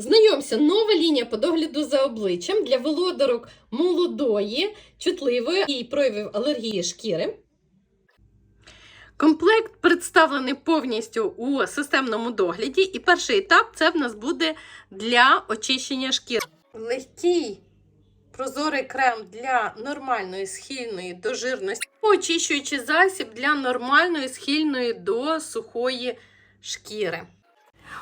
Знайомся, нова лінія по догляду за обличчям для володарок молодої, чутливої і проявів алергії шкіри. Комплект представлений повністю у системному догляді, і перший етап це в нас буде для очищення шкіри. Легкий прозорий крем для нормальної схильної до жирності, очищуючий засіб для нормальної схильної до сухої шкіри.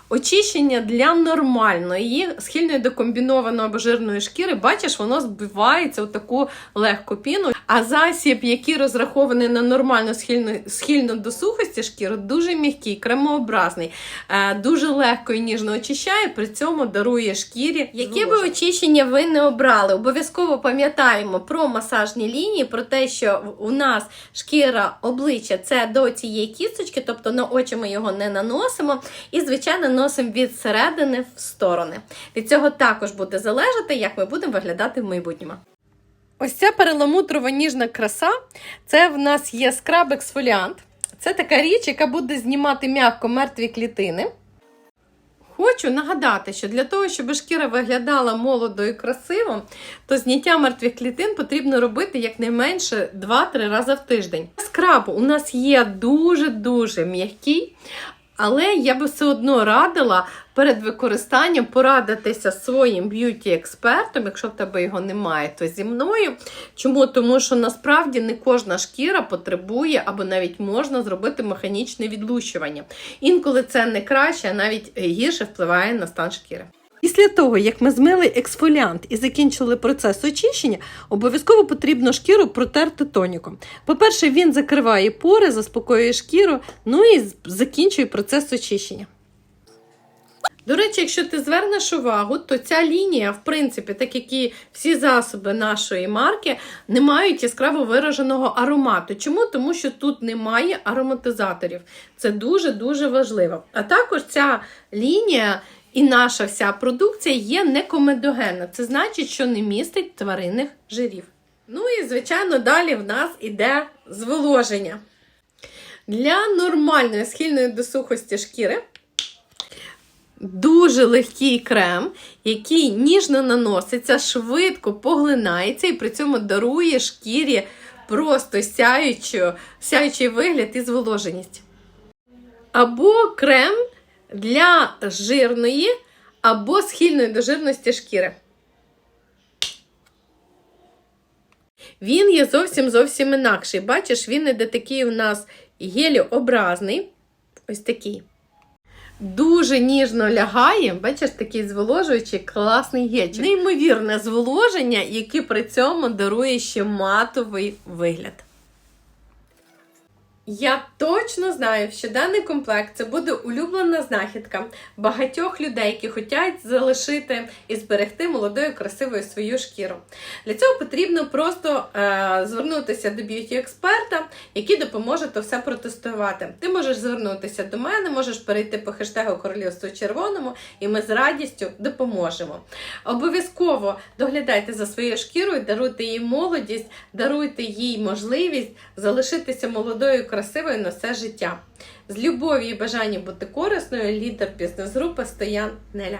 Очищення для нормальної, схильної до комбінованої або жирної шкіри, бачиш, воно збивається у таку легку піну. А засіб, який розрахований на нормальну схильну, схильну до сухості шкіри, дуже м'який, кремообразний, е, дуже легко і ніжно очищає, при цьому дарує шкірі. Яке би очищення ви не обрали, обов'язково пам'ятаємо про масажні лінії, про те, що у нас шкіра обличчя це до цієї кісточки, тобто на очі ми його не наносимо. І, звичайно, носимо від середини в сторони. Від цього також буде залежати, як ми будемо виглядати в майбутньому. Ось ця переламутрова ніжна краса це в нас є скраб ексфоліант. Це така річ, яка буде знімати м'яко мертві клітини. Хочу нагадати, що для того, щоб шкіра виглядала молодо і красиво, то зняття мертвих клітин потрібно робити якнайменше 2-3 рази в тиждень. Скраб у нас є дуже-дуже м'який, але я би все одно радила перед використанням порадитися своїм б'юті-експертом, якщо в тебе його немає, то зі мною. Чому? Тому що насправді не кожна шкіра потребує або навіть можна зробити механічне відлущування. Інколи це не краще, а навіть гірше впливає на стан шкіри. Після того, як ми змили ексфоліант і закінчили процес очищення, обов'язково потрібно шкіру протерти тоніком. По-перше, він закриває пори, заспокоює шкіру, ну і закінчує процес очищення. До речі, якщо ти звернеш увагу, то ця лінія, в принципі, так як і всі засоби нашої марки, не мають яскраво вираженого аромату. Чому? Тому що тут немає ароматизаторів. Це дуже-дуже важливо. А також ця лінія і наша вся продукція є некомедогенна. Це значить, що не містить тваринних жирів. Ну і, звичайно, далі в нас іде зволоження. Для нормальної схильної до сухості шкіри Дуже легкий крем, який ніжно наноситься, швидко поглинається і при цьому дарує шкірі просто сяючу, сяючий вигляд і зволоженість. Або крем для жирної або схильної до жирності шкіри. Він є зовсім зовсім інакший. Бачиш, він іде такий у нас геліобразний. Ось такий. Дуже ніжно лягає, бачиш, такий зволожуючий класний гельчик. Неймовірне зволоження, яке при цьому дарує ще матовий вигляд. Я точно знаю, що даний комплект це буде улюблена знахідка багатьох людей, які хочуть залишити і зберегти молодою красивою свою шкіру. Для цього потрібно просто е, звернутися до б'юті-експерта, який допоможе то все протестувати. Ти можеш звернутися до мене, можеш перейти по хештегу Королівство Червоному, і ми з радістю допоможемо. Обов'язково доглядайте за своєю шкірою, даруйте їй молодість, даруйте їй можливість залишитися молодою красивою на все життя. З любов'ю і бажанням бути корисною, лідер бізнес-групи Стоян Неля.